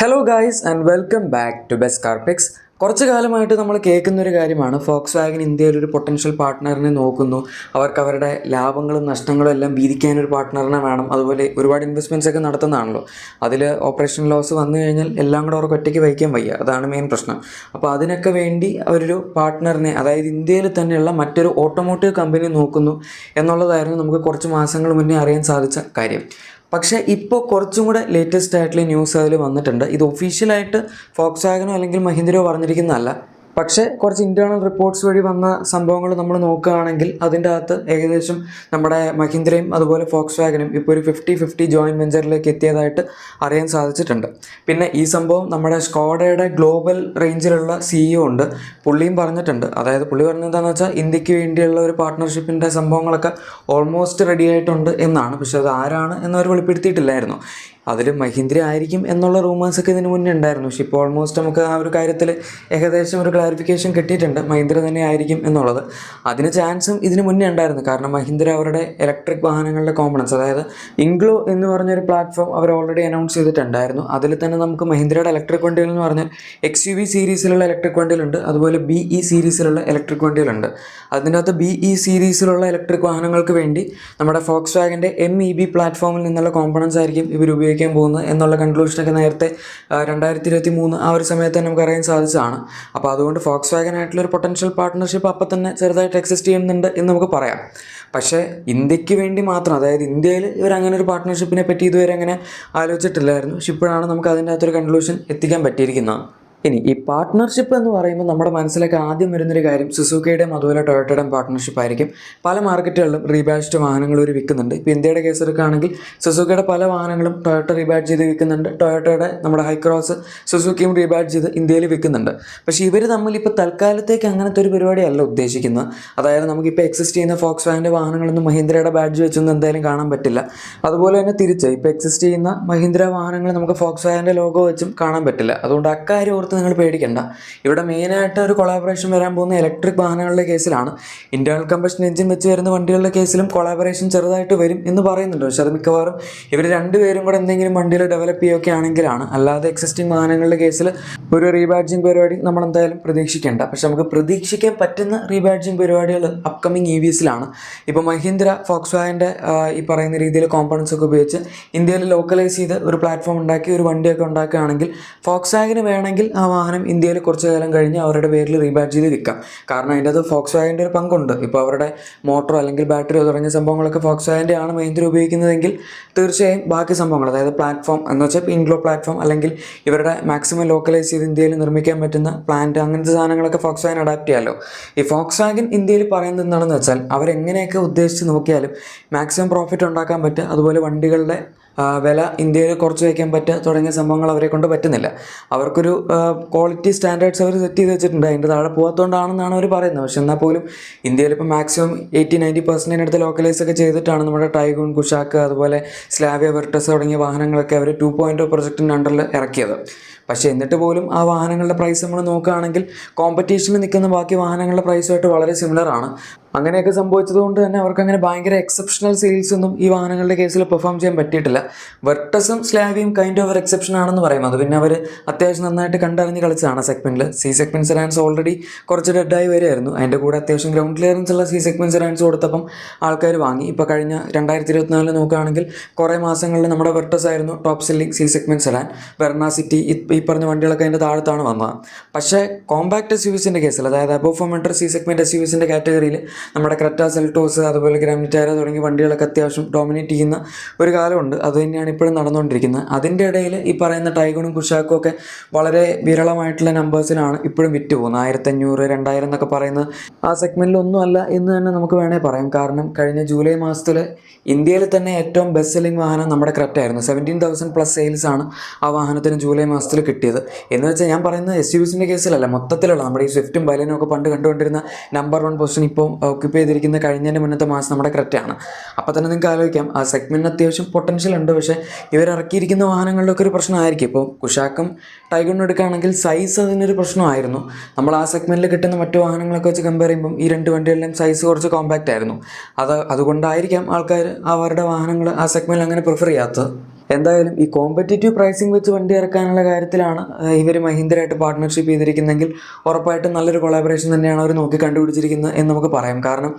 Hello guys and welcome back to best car picks കുറച്ച് കാലമായിട്ട് നമ്മൾ കേൾക്കുന്ന ഒരു കാര്യമാണ് ഫോക്സ് വാഗൻ ഇന്ത്യയിൽ ഒരു പൊട്ടൻഷ്യൽ പാർട്ട്ണറിനെ നോക്കുന്നു. അവർക്ക് അവരുടെ ലാഭങ്ങളും നഷ്ടങ്ങളും എല്ലാം വീതിക്കാൻ ഒരു പാർട്ട്ണറിനെ വേണം. അതുപോലെ ഒരുപാട് ഇൻവെസ്റ്റ്മെന്റ്സ് ഒക്കെ നടത്തുന്നതാണല്ലോ. അതിൽ ഓപ്പറേഷൻ ലോസ് വന്നു കഴിഞ്ഞാൽ എല്ലാം കൂടെ അവർക്ക് ഒറ്റയ്ക്ക് വഹിക്കാൻ വയ്യ. അതാണ് മെയിൻ പ്രശ്നം. അപ്പോൾ അതിനൊക്കെ വേണ്ടി അവരൊരു പാർട്ട്ണറിനെ അതായത് ഇന്ത്യയിൽ തന്നെയുള്ള മറ്റൊരു ഓട്ടോമോട്ടീവ് കമ്പനി നോക്കുന്നു എന്നുള്ളതായിരുന്നു നമുക്ക് കുറച്ച് മാസങ്ങൾ മുന്നേ അറിയാൻ സാധിച്ച കാര്യം. പക്ഷേ ഇപ്പോൾ കുറച്ചും കൂടെ ലേറ്റസ്റ്റ് ആയിട്ടുള്ള ന്യൂസ് അതിൽ വന്നിട്ടുണ്ട്. ഇത് ഒഫീഷ്യലായിട്ട് ഫോക്സ് വാഗനോ അല്ലെങ്കിൽ മഹീന്ദ്രയോ പറഞ്ഞിരിക്കുന്നതല്ല. പക്ഷേ കുറച്ച് ഇന്റേർണൽ റിപ്പോർട്ട്സ് വഴി വന്ന സംഭവങ്ങൾ നമ്മൾ നോക്കുകയാണെങ്കിൽ അതിന്റെ അകത്ത് ഏകദേശം നമ്മുടെ മഹീന്ദ്രയും അതുപോലെ ഫോക്സ് വാഗനും ഇപ്പോൾ ഒരു ഫിഫ്റ്റി ഫിഫ്റ്റി ജോയിന്റ് വെഞ്ചറിലേക്ക് എത്തിയതായിട്ട് അറിയാൻ സാധിച്ചിട്ടുണ്ട്. പിന്നെ ഈ സംഭവം നമ്മുടെ സ്കോഡയുടെ ഗ്ലോബൽ റേഞ്ചിലുള്ള സിഇഒ ഉണ്ട്. പുള്ളിയും പറഞ്ഞിട്ടുണ്ട്. അതായത് പുള്ളി പറഞ്ഞത് എന്താണെന്ന് വെച്ചാൽ ഇന്ത്യയ്ക്ക് വേണ്ടിയുള്ള ഒരു പാർട്ട്ണർഷിപ്പിന്റെ സംഭവങ്ങളൊക്കെ ഓൾമോസ്റ്റ് റെഡി ആയിട്ടുണ്ട് എന്നാണ്. പക്ഷേ അത് ആരാണ് എന്നവർ വെളിപ്പെടുത്തിയിട്ടില്ലായിരുന്നു. അതിൽ മഹീന്ദ്ര ആയിരിക്കും എന്നുള്ള റൂമേഴ്സൊക്കെ ഇതിന് മുന്നേ ഉണ്ടായിരുന്നു. പക്ഷേ ഇപ്പോൾ ഓൾമോസ്റ്റ് നമുക്ക് ആ ഒരു കാര്യത്തിൽ ഏകദേശം ഒരു ക്ലാരിഫിക്കേഷൻ കിട്ടിയിട്ടുണ്ട്. മഹീന്ദ്ര തന്നെ ആയിരിക്കും എന്നുള്ളത്. അതിന് ചാൻസും ഇതിന് മുന്നേ ഉണ്ടായിരുന്നു. കാരണം മഹീന്ദ്ര അവരുടെ ഇലക്ട്രിക് വാഹനങ്ങളുടെ കോമ്പണൻസ് അതായത് ഇംഗ്ലോ എന്ന് പറഞ്ഞൊരു പ്ലാറ്റ്ഫോം അവർ ഓൾറെഡി അനൗൺസ് ചെയ്തിട്ടുണ്ടായിരുന്നു. അതിൽ തന്നെ നമുക്ക് മഹീന്ദ്രയുടെ ഇലക്ട്രിക് വണ്ടികൾ എന്ന് പറഞ്ഞാൽ എക്സ് യു വി സീരീസിലുള്ള ഇലക്ട്രിക് വണ്ടികളുണ്ട്. അതുപോലെ ബി ഇ സീരീസിലുള്ള ഇലക്ട്രിക് വണ്ടികളുണ്ട്. അതിന്റെ അകത്ത് ബി ഇ സീരീസിലുള്ള ഇലക്ട്രിക് വാഹനങ്ങൾക്ക് വേണ്ടി നമ്മുടെ ഫോക്സ് വാഗന്റെ എം ഇ ബി പ്ലാറ്റ്ഫോമിൽ നിന്നുള്ള കോമ്പണൻസ് ആയിരിക്കും ഇവർ ഉപയോഗിക്കാൻ പോകുന്നത് എന്നുള്ള കൺക്ലൂഷനൊക്കെ നേരത്തെ രണ്ടായിരത്തി ഇരുപത്തി മൂന്ന് ആ ഒരു സമയത്ത് തന്നെ നമുക്ക് അറിയാൻ സാധിച്ചതാണ്. അപ്പോൾ അതുകൊണ്ട് ഫോക്സ് വാഗൻ ആയിട്ടുള്ള ഒരു പൊട്ടൻഷ്യൽ പാർട്ട്ണർഷിപ്പ് അപ്പം തന്നെ ചെറുതായിട്ട് എക്സിസ്റ്റ് ചെയ്യുന്നുണ്ട് എന്ന് നമുക്ക് പറയാം. പക്ഷേ ഇന്ത്യയ്ക്ക് വേണ്ടി മാത്രം അതായത് ഇന്ത്യയിൽ ഇവർ അങ്ങനെ ഒരു പാർട്ട്ണർഷിപ്പിനെ പറ്റി ഇതുവരെ അങ്ങനെ ആലോചിച്ചിട്ടില്ലായിരുന്നു. പക്ഷെ ഇപ്പോഴാണ് നമുക്ക് അതിന്റെ അകത്തൊരു കൺക്ലൂഷൻ എത്തിക്കാൻ പറ്റിയിരിക്കുന്നത്. ഇനി ഈ പാർട്ട്ണർഷിപ്പ് എന്ന് പറയുമ്പോൾ നമ്മുടെ മനസ്സിലേക്ക് ആദ്യം വരുന്നൊരു കാര്യം സുസുക്കിയുടെയും അതുപോലെ ടൊയോട്ടയുടെയും പാർട്ട്ണർഷിപ്പ് ആയിരിക്കും. പല മാർക്കറ്റുകളിലും റീബാഡ്ജ്ഡ് വാഹനങ്ങൾ ഒരു വിൽക്കുന്നുണ്ട്. ഇപ്പോൾ ഇന്ത്യയുടെ കേസ് എടുക്കുകയാണെങ്കിൽ സുസുക്കയുടെ പല വാഹനങ്ങളും ടൊയോട്ട റീബാഡ് ചെയ്ത് വിൽക്കുന്നുണ്ട്. ടൊയോട്ടയുടെ നമ്മുടെ ഹൈക്രോസ് സുസുക്കിയും റീബാഡ് ചെയ്ത് ഇന്ത്യയിൽ വിൽക്കുന്നുണ്ട്. പക്ഷേ ഇവർ തമ്മിൽ ഇപ്പോൾ തൽക്കാലത്തേക്ക് അങ്ങനത്തെ ഒരു പരിപാടിയല്ല ഉദ്ദേശിക്കുന്നത്. അതായത് നമുക്കിപ്പോൾ എക്സിസ്റ്റ് ചെയ്യുന്ന ഫോക്സ് വാന്റെ വാഹനങ്ങളൊന്നും മഹീന്ദ്രയുടെ ബാഡ്ജ് വെച്ചൊന്നും എന്തായാലും കാണാൻ പറ്റില്ല. അതുപോലെ തന്നെ തിരിച്ച് ഇപ്പോൾ എക്സിസ്റ്റ് ചെയ്യുന്ന മഹീന്ദ്ര വാഹനങ്ങൾ നമുക്ക് ഫോക്സ് വാന്റെ ലോഗോ വെച്ചും കാണാൻ പറ്റില്ല. അതുകൊണ്ട് അക്കാര്യം ഓർത്ത് നിങ്ങൾ പേടിക്കേണ്ട. ഇവിടെ മെയിനായിട്ട് ഒരു കൊളാബറേഷൻ വരാൻ പോകുന്ന ഇലക്ട്രിക് വാഹനങ്ങളുടെ കേസിലാണ്. ഇന്റേർണൽ കമ്പഷൻ എഞ്ചിൻ വെച്ച് വരുന്ന വണ്ടികളുടെ കേസിലും കൊളാബറേഷൻ ചെറുതായിട്ട് വരും എന്ന് പറയുന്നുണ്ട്. പക്ഷേ അത് മിക്കവാറും ഇവർ രണ്ടുപേരും കൂടെ എന്തെങ്കിലും വണ്ടികൾ ഡെവലപ്പ് ചെയ്യുകയൊക്കെ ആണെങ്കിലാണ്. അല്ലാതെ എക്സിസ്റ്റിംഗ് വാഹനങ്ങളുടെ കേസിൽ ഒരു റീബാഡ്ജിങ് പരിപാടി നമ്മൾ എന്തായാലും പ്രതീക്ഷിക്കേണ്ട. പക്ഷെ നമുക്ക് പ്രതീക്ഷിക്കാൻ പറ്റുന്ന റീബാഡ്ജിങ് പരിപാടികൾ അപ്കമിങ് ഇ വിസിലാണ് ഇപ്പോൾ മഹീന്ദ്ര ഫോക്സ് വാഗന്റെ ഈ പറയുന്ന രീതിയിൽ കോമ്പണൻസ് ഒക്കെ ഉപയോഗിച്ച് ഇന്ത്യയിൽ ലോക്കലൈസ് ചെയ്ത് ഒരു പ്ലാറ്റ്ഫോം ഉണ്ടാക്കി ഒരു വണ്ടിയൊക്കെ ഉണ്ടാക്കുകയാണെങ്കിൽ ഫോക്സ് വാഗന് വേണമെങ്കിൽ ആ വാഹനം ഇന്ത്യയിൽ കുറച്ച് കാലം കഴിഞ്ഞ് അവരുടെ പേരിൽ റീബാറ്റ് ചെയ്ത് വിൽക്കാം. കാരണം അതിന്റെ അത് ഫോക്സ് വാഗന്റെ ഒരു പങ്കുണ്ട്. ഇപ്പോൾ അവരുടെ മോട്ടറോ അല്ലെങ്കിൽ ബാറ്ററിയോ തുടങ്ങിയ സംഭവങ്ങളൊക്കെ ഫോക്സ് വാഗന്റെ ആണ് മഹീന്ദ്ര ഉപയോഗിക്കുന്നതെങ്കിൽ തീർച്ചയായും ബാക്കി സംഭവങ്ങൾ അതായത് പ്ലാറ്റ്ഫോം എന്ന് വെച്ചാൽ ഇൻഗ്ലോ പ്ലാറ്റ്ഫോം അല്ലെങ്കിൽ ഇവരുടെ മാക്സിമം ലോക്കലൈസ് ചെയ്ത് ഇന്ത്യയിൽ നിർമ്മിക്കാൻ പറ്റുന്ന പ്ലാന്റ് അങ്ങനത്തെ സാധനങ്ങളൊക്കെ ഫോക്സ് വാഗൻ അഡാപ്റ്റ് ചെയ്യാമല്ലോ ഈ ഫോക്സ് വാഗൻ ഇന്ത്യയിൽ പറയുന്നത് എന്താണെന്ന് വെച്ചാൽ അവരെങ്ങനെയൊക്കെ ഉദ്ദേശിച്ച് നോക്കിയാലും മാക്സിമം പ്രോഫിറ്റ് ഉണ്ടാക്കാൻ പറ്റുക. അതുപോലെ വണ്ടികളുടെ ആ, വില ഇന്ത്യയിൽ കുറച്ച് വയ്ക്കാൻ പറ്റുക തുടങ്ങിയ സംഭവങ്ങൾ അവരെ കൊണ്ട് പറ്റുന്നില്ല. അവർക്കൊരു ക്വാളിറ്റി സ്റ്റാൻഡേർഡ്സ് അവർ സെറ്റ് ചെയ്ത് വെച്ചിട്ടുണ്ട്. അതിന്റെ താഴെ പോകാത്തതുകൊണ്ടാണെന്നാണ് അവർ പറയുന്നത്. പക്ഷെ എന്നാൽ പോലും ഇന്ത്യയിൽ ഇപ്പോൾ മാക്സിമം എയ്റ്റി നയന്റി പെർസെന്റിനടുത്ത് ലോക്കലൈസ് ഒക്കെ ചെയ്തിട്ടാണ് നമ്മുടെ ടൈഗൂൺ കുഷാക്ക് അതുപോലെ സ്ലാവിയ വെർട്ടസ് തുടങ്ങിയ വാഹനങ്ങളൊക്കെ അവർ ടു പോയിന്റ് പ്രൊജക്റ്റിന്റെ അണ്ടറിൽ ഇറക്കിയത്. പക്ഷേ എന്നിട്ട് പോലും ആ വാഹനങ്ങളുടെ പ്രൈസ് നമ്മൾ നോക്കുകയാണെങ്കിൽ കോമ്പറ്റീഷനിൽ നിൽക്കുന്ന ബാക്കി വാഹനങ്ങളുടെ പ്രൈസുമായിട്ട് വളരെ സിമിലർ ആണ്. അങ്ങനെയൊക്കെ സംഭവിച്ചതുകൊണ്ട് തന്നെ അവർക്ക് അങ്ങനെ ഭയങ്കര എക്സെപ്ഷണൽ സെയിൽസ് ഒന്നും ഈ വാഹനങ്ങളുടെ കേസിൽ പെർഫോം ചെയ്യാൻ പറ്റിയിട്ടില്ല. വെർട്ടസും സ്ലാവിയും കൈൻഡ് ഓഫ് എക്സെപ്ഷൻ ആണെന്ന് പറയും. അത് പിന്നെ അവർ അത്യാവശ്യം നന്നായിട്ട് കണ്ടറിഞ്ഞ് കളിച്ചതാണ് സെഗ്മെന്റിൽ സി സെഗ്മെന്റ് സെറാൻസ് ഓൾറെഡി കുറച്ച് ഡെഡായി വരുമായിരുന്നു അതിന്റെ കൂടെ അത്യാവശ്യം ഗ്രൗണ്ട് ക്ലിയറൻസ് ഉള്ള സി സെഗ്മെന്റ് സെറാൻസ് കൊടുത്തപ്പം ആൾക്കാർ വാങ്ങി. ഇപ്പോൾ കഴിഞ്ഞ രണ്ടായിരത്തി ഇരുപത്തിനാലിൽ നോക്കുകയാണെങ്കിൽ കുറേ മാസങ്ങളിൽ നമ്മുടെ വെർട്ടസ് ആയിരുന്നു top selling C segment sedan Verna City ഈ പറഞ്ഞ വണ്ടികളൊക്കെ അതിന്റെ താഴത്താണ് വന്നത്. പക്ഷേ കോമ്പാക്ട് എസ് യു വിസിന്റെ കേസിൽ അതായത് above four metre C segment S U വിസിന്റെ കാറ്റഗറിയിൽ നമ്മുടെ ക്രെറ്റ സെൽട്ടോസ് അതുപോലെ ഗ്രാമിറ്റാര തുടങ്ങിയ വണ്ടികളൊക്കെ അത്യാവശ്യം ഡോമിനേറ്റ് ചെയ്യുന്ന ഒരു കാലമുണ്ട്. അത് തന്നെയാണ് ഇപ്പോഴും നടന്നുകൊണ്ടിരിക്കുന്നത്. അതിന്റെ ഇടയിൽ ഈ പറയുന്ന ടൈഗണും കുഷാക്കും ഒക്കെ വളരെ വിരളമായിട്ടുള്ള നമ്പേഴ്സിനാണ് ഇപ്പോഴും വിറ്റ് പോകുന്നത് ആയിരത്തഞ്ഞൂറ് രണ്ടായിരം എന്നൊക്കെ പറയുന്നത് ആ സെഗ്മെന്റിലൊന്നുമല്ല എന്ന് തന്നെ നമുക്ക് വേണേൽ പറയാം. കാരണം കഴിഞ്ഞ ജൂലൈ മാസത്തിൽ ഇന്ത്യയിൽ തന്നെ ഏറ്റവും ബെസ്റ്റ് സെല്ലിംഗ് വാഹനം നമ്മുടെ ക്രെറ്റ ആയിരുന്നു. സെവന്റീൻ തൗസൻഡ് പ്ലസ് സെയിൽസ് ആണ് ആ വാഹനത്തിന് ജൂലൈ മാസത്തിൽ കിട്ടിയത്. എന്ന് വെച്ചാൽ ഞാൻ പറയുന്നത് എസ് യു വിസിന്റെ കേസിലല്ല. മൊത്തത്തിലുള്ള നമ്മുടെ ഈ സ്വിഫ്റ്റും ബലനും ഒക്കെ പണ്ട് കണ്ടുകൊണ്ടിരുന്ന നമ്പർ വൺ പൊസിഷൻ ഇപ്പോൾ ഓക്യുപ്പൈ ചെയ്തിരിക്കുന്ന കഴിഞ്ഞതിന്റെ മുന്നത്തെ മാസം നമ്മുടെ ക്രെറ്റയാണ് അപ്പോൾ തന്നെ നിങ്ങൾക്ക് ആലോചിക്കാം. ആ സെഗ്മെന്റിന് അത്യാവശ്യം പൊട്ടൻഷ്യൽ ഉണ്ട്. പക്ഷേ ഇവർ ഇറക്കിയിരിക്കുന്ന വാഹനങ്ങളിലൊക്കെ ഒരു പ്രശ്നമായിരിക്കും. ഇപ്പോൾ കുഷാക്കും ടൈഗണും എടുക്കുകയാണെങ്കിൽ സൈസ് അതിനൊരു പ്രശ്നമായിരുന്നു. നമ്മൾ ആ സെഗ്മെന്റിൽ കിട്ടുന്ന മറ്റു വാഹനങ്ങളൊക്കെ വെച്ച് കമ്പയർ ചെയ്യുമ്പം ഈ രണ്ട് വണ്ടികളിലും സൈസ് കുറച്ച് കോമ്പാക്റ്റ് ആയിരുന്നു. അത് അതുകൊണ്ടായിരിക്കാം ആൾക്കാർ അവരുടെ വാഹനങ്ങൾ ആ സെഗ്മെന്റിൽ അങ്ങനെ പ്രിഫർ ചെയ്യാത്തത്. എന്തായാലും ഈ കോമ്പറ്റേറ്റീവ് പ്രൈസിംഗ് വെച്ച് വണ്ടി ഇറക്കാനുള്ള കാര്യത്തിലാണ് ഇവർ മഹീന്ദ്രയായിട്ട് പാർട്ട്ണർഷിപ്പ് ചെയ്തിരിക്കുന്നെങ്കിൽ ഉറപ്പായിട്ടും നല്ലൊരു കൊളാബറേഷൻ തന്നെയാണ് അവർ നോക്കി കണ്ടുപിടിച്ചിരിക്കുന്നത് എന്ന് നമുക്ക് പറയാം. കാരണം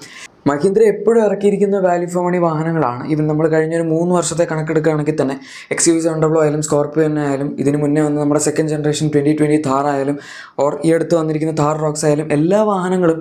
മഹീന്ദ്ര എപ്പോഴും ഇറക്കിയിരിക്കുന്ന വാല്യൂ ഫോർ മണി വാഹനങ്ങളാണ്. ഇവൻ നമ്മൾ കഴിഞ്ഞ ഒരു മൂന്ന് വർഷത്തെ കണക്കെടുക്കുകയാണെങ്കിൽ തന്നെ എക്സ് യു സെവൻ ഡബ്ലോ ആയാലും സ്കോർപ്പിയോ തന്നെ ആയാലും ഇതിന് മുന്നേ വന്ന നമ്മുടെ second generation twenty twenty Thar ആയാലും ഓർ ഈ അടുത്ത് വന്നിരിക്കുന്ന താർ റോക്സ് ആയാലും എല്ലാ വാഹനങ്ങളും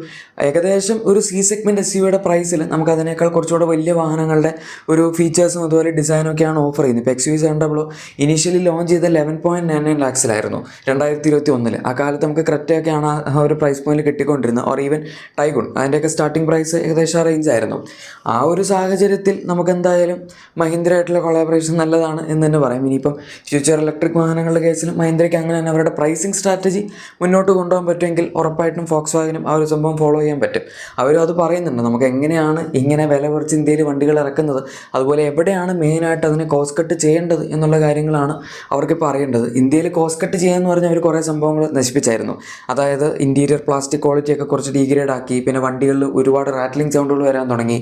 ഏകദേശം ഒരു സി സെഗ്മെന്റ് എസ് യുടെ പ്രൈസിൽ നമുക്ക് അതിനേക്കാൾ കുറച്ചുകൂടെ വലിയ വാഹനങ്ങളുടെ ഒരു ഫീച്ചേഴ്സും അതുപോലെ ഡിസൈനും ഒക്കെയാണ് ഓഫർ ചെയ്യുന്നത്. ഇപ്പോൾ X U seven double O initially launch ചെയ്ത ലെവൻ പോയിന്റ് നയൻ നയൻ ലാക്സിലായിരുന്നു രണ്ടായിരത്തി ഇരുപത്തി ഒന്നിൽ ആ കാലത്ത് നമുക്ക് ക്രെറ്റയൊക്കെയാണ് ആ ഒരു പ്രൈസ് പോയിന്റിൽ കിട്ടിക്കൊണ്ടിരുന്നത്. ഓർ ഈവൻ ടൈഗുൺ അതിന്റെയൊക്കെ സ്റ്റാർട്ടിംഗ് പ്രൈസ് ഏകദേശം ആ റേഞ്ച് ആയിരുന്നു. ആ ഒരു സാഹചര്യത്തിൽ നമുക്ക് എന്തായാലും മഹീന്ദ്രയായിട്ടുള്ള കൊളാബറേഷൻ നല്ലതാണ് എന്ന് തന്നെ പറയാം. ഇനിയിപ്പം ഫ്യൂച്ചർ ഇലക്ട്രിക് വാഹനങ്ങളുടെ കേസിൽ മഹീന്ദ്രയ്ക്ക് അങ്ങനെ തന്നെ അവരുടെ പ്രൈസിങ് സ്ട്രാറ്റജി മുന്നോട്ട് കൊണ്ടുപോകാൻ പറ്റുമെങ്കിൽ ഉറപ്പായിട്ടും ഫോക്സ് വാഗനും ആ ഒരു സംഭവം ഫോളോ ചെയ്യാൻ പറ്റും. അവരും അത് പറയുന്നുണ്ട്. നമുക്ക് എങ്ങനെയാണ് ഇങ്ങനെ വില കുറച്ച് ഇന്ത്യയിൽ വണ്ടികൾ ഇറക്കുന്നത് അതുപോലെ എവിടെയാണ് മെയിനായിട്ട് അതിനെ കോസ്റ്റ് കട്ട് ചെയ്യേണ്ടത് എന്നുള്ള കാര്യങ്ങളാണ് അവർക്ക് അറിയേണ്ടത്. ഇന്ത്യയിൽ കോസ്റ്റ് കട്ട് ചെയ്യാമെന്ന് പറഞ്ഞാൽ അവർ കുറേ സംഭവങ്ങൾ നശിപ്പിച്ചായിരുന്നു. അതായത് ഇന്റീരിയർ പ്ലാസ്റ്റിക് ക്വാളിറ്റിയൊക്കെ കുറച്ച് ഡീഗ്രേഡ് ആക്കി പിന്നെ വണ്ടികളിൽ ഒരുപാട് റാറ്റ്ലിംഗ് സൗണ്ടുകൾ വരാൻ തുടങ്ങി.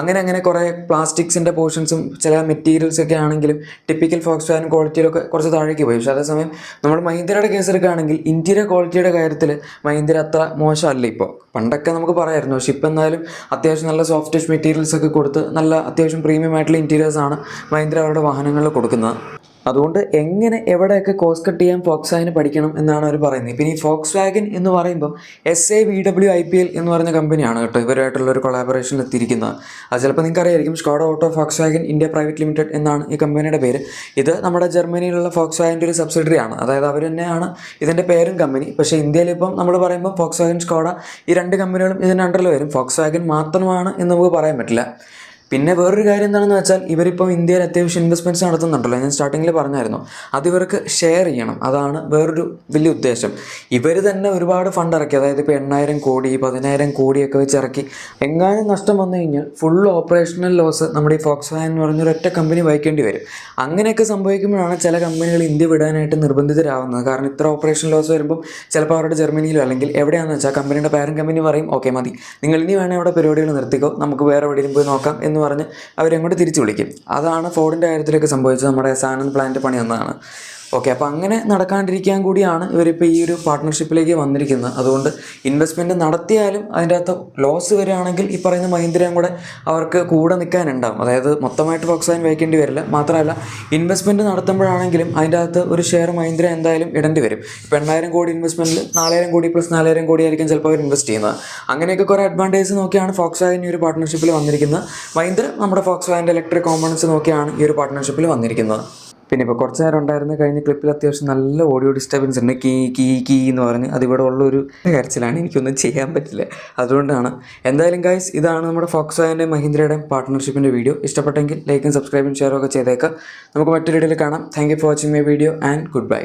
അങ്ങനെ അങ്ങനെ കുറേ പ്ലാസ്റ്റിക്സിന്റെ പോർഷൻസും ചില മെറ്റീരിയൽസ് ഒക്കെ ആണെങ്കിലും ടിപ്പിക്കൽ ഫോക്സ് വാൻ ക്വാളിറ്റിയിലൊക്കെ കുറച്ച് താഴേക്ക് പോയി. പക്ഷേ അതേസമയം നമ്മൾ മഹീന്ദ്രയുടെ കേസ് എടുക്കുകയാണെങ്കിൽ ഇന്ത്യയുടെ ക്വാളിറ്റിയുടെ കാര്യത്തിൽ മഹീന്ദ്ര അത്ര മോശമല്ല ഇപ്പോൾ. പണ്ടൊക്കെ നമുക്ക് പറയായിരുന്നു പക്ഷേ ഇപ്പം എന്തായാലും അത്യാവശ്യം നല്ല സോഫ്റ്റ് മെറ്റീരിയൽസ് ഒക്കെ കൊടുത്ത് നല്ല അത്യാവശ്യം പ്രീമിയം ആയിട്ടുള്ള ഇന്റീരിയേഴ്സാണ് മഹീന്ദ്ര അവരുടെ വാഹനങ്ങളിൽ കൊടുക്കുന്നത്. അതുകൊണ്ട് എങ്ങനെ എവിടെയൊക്കെ കോസ് കട്ട് ചെയ്യാൻ ഫോക്സ് വാഗന് പഠിക്കണം എന്നാണ് അവർ പറയുന്നത്. പിന്നെ ഈ ഫോക്സ് വാഗൻ എന്ന് പറയുമ്പം S A V W I P L എന്ന് പറഞ്ഞ കമ്പനിയാണ് കേട്ടോ ഇവരുമായിട്ടുള്ള ഒരു കൊളാബറേഷനിൽ എത്തിയിരിക്കുന്നത്. അത് ചിലപ്പോൾ നിങ്ങൾക്ക് അറിയായിരിക്കും Skoda Auto Volkswagen India private limited എന്നാണ് ഈ കമ്പനിയുടെ പേര്. ഇത് നമ്മുടെ ജർമ്മനിയിലുള്ള ഫോക്സ് വാഗന്റെ ഒരു സബ്സിഡറി ആണ്. അതായത് അവർ തന്നെയാണ് ഇതിന്റെ പേരും കമ്പനി പക്ഷേ ഇന്ത്യയിൽ ഇപ്പം നമ്മൾ പറയുമ്പോൾ ഫോക്സ് വാഗൻ സ്കോഡ ഈ രണ്ട് കമ്പനികളും ഇതിന്റെ അണ്ടറിൽ വരും. ഫോക്സ് വാഗൻ മാത്രമാണ് എന്ന് നമുക്ക് പറയാൻ പറ്റില്ല. പിന്നെ വേറൊരു കാര്യം എന്താണെന്ന് വെച്ചാൽ ഇവരിപ്പം ഇന്ത്യയിൽ അത്യാവശ്യം ഇൻവെസ്റ്റ്മെന്റ്സ് നടത്തുന്നുണ്ടല്ലോ. ഞാൻ സ്റ്റാർട്ടിങ്ങിൽ പറഞ്ഞായിരുന്നു. അത് ഇവർക്ക് ഷെയർ ചെയ്യണം. അതാണ് വേറൊരു വലിയ ഉദ്ദേശം. ഇവർ തന്നെ ഒരുപാട് ഫണ്ട് ഇറക്കി. അതായത് ഇപ്പോൾ എണ്ണായിരം കോടി പതിനായിരം കോടിയൊക്കെ വെച്ച് ഇറക്കി. എങ്ങാനും നഷ്ടം വന്നു കഴിഞ്ഞാൽ ഫുൾ ഓപ്പറേഷണൽ ലോസ് നമ്മുടെ ഈ ഫോക്സ് എന്ന് പറഞ്ഞൊരു ഒറ്റ കമ്പനി വഹിക്കേണ്ടി വരും. അങ്ങനെയൊക്കെ സംഭവിക്കുമ്പോഴാണ് ചില കമ്പനികൾ ഇന്ത്യ വിടാനായിട്ട് നിർബന്ധിതരാകുന്നത് കാരണം ഇത്ര ഓപ്പറേഷൻ ലോസ് വരുമ്പം ചിലപ്പോൾ അവരുടെ ജർമ്മനിയിലോ അല്ലെങ്കിൽ എവിടെയാണെന്ന് വെച്ചാൽ കമ്പനിയുടെ പാരൻ കമ്പനി പറയും ഓക്കെ മതി. നിങ്ങൾ ഇനി വേണേൽ അവിടെ പരിപാടികൾ നിർത്തിക്കോ. നമുക്ക് വേറെ എവിടെയും പോയി നോക്കാം എന്ന് പറഞ്ഞ് അവരെങ്ങോട്ട് തിരിച്ചു വിളിക്കും. അതാണ് ഫോർഡിന്റെ കാര്യത്തിലൊക്കെ സംഭവിച്ചത്. നമ്മുടെ സാനന്ദ് പ്ലാന്റ് പണി വന്നതാണ്. ഓക്കെ അപ്പോൾ അങ്ങനെ നടക്കാണ്ടിരിക്കാൻ കൂടിയാണ് ഇവരിപ്പോൾ ഈ ഒരു പാർട്ട്ണർഷിപ്പിലേക്ക് വന്നിരിക്കുന്നത്. അതുകൊണ്ട് ഇൻവെസ്റ്റ്മെന്റ് നടത്തിയാലും അതിന്റെ അകത്ത് ലോസ് വരികയാണെങ്കിൽ ഈ പറയുന്ന മഹീന്ദ്രയും കൂടെ അവർക്ക് കൂടെ നിൽക്കാനുണ്ടാവും. അതായത് മൊത്തമായിട്ട് പ്രോത്സാഹനം വയ്ക്കേണ്ടി വരില്ല. മാത്രമല്ല ഇൻവെസ്റ്റ്മെന്റ് നടത്തുമ്പോഴാണെങ്കിലും അതിന്റെ അകത്ത് ഒരു ഷെയർ മഹീന്ദ്ര എന്തായാലും ഇടേണ്ടി വരും. ഇപ്പോൾ എണ്ണായിരം കോടി ഇൻവെസ്റ്റ്മെന്റിൽ നാലായിരം കോടി പ്ലസ് നാലായിരം കോടി ആയിരിക്കും ചിലപ്പോൾ അവർ ഇൻവെസ്റ്റ് ചെയ്യുന്നത്. അങ്ങനെയൊക്കെ കുറേ അഡ്വാന്റേജ് നോക്കിയാണ് ഫോക്സ് വാഗൻ ഈ ഒരു പാർട്ട്ണർഷിപ്പിൽ വന്നിരിക്കുന്നത്. മഹീന്ദ്ര നമ്മുടെ ഫോക്സ് വാഗന്റെ ഇലക്ട്രിക് കോമ്പണൻസ് നോക്കിയാണ് ഈ ഒരു പാർട്ട്ണർഷിപ്പിൽ വന്നിരിക്കുന്നത്. പിന്നെ ഇപ്പോൾ കുറച്ച് നേരം ഉണ്ടായിരുന്ന കഴിഞ്ഞ ക്ലിപ്പിൽ അത്യാവശ്യം നല്ല ഓഡിയോ ഡിസ്റ്റർബൻസ് ഉണ്ട്. കീ കീ കീ എന്ന് പറഞ്ഞ് അതിവിടെ ഉള്ളൊരു കരച്ചിലാണ് എനിക്കൊന്നും ചെയ്യാൻ പറ്റില്ല. അതുകൊണ്ടാണ്. എന്തായാലും ഗൈസ് ഇതാണ് നമ്മുടെ ഫോക്സ് വാഗന്റെ മഹീന്ദ്രയുടെ പാർട്ട്ണർഷിപ്പിന്റെ വീഡിയോ ഇഷ്ടപ്പെട്ടെങ്കിൽ ലൈക്കും സബ്സ്ക്രൈബും ഷെയറും ഒക്കെ ചെയ്തേക്കാം. നമുക്ക് മറ്റൊരു വീഡിയോയിൽ കാണാം. Thank you for watching my video and good bye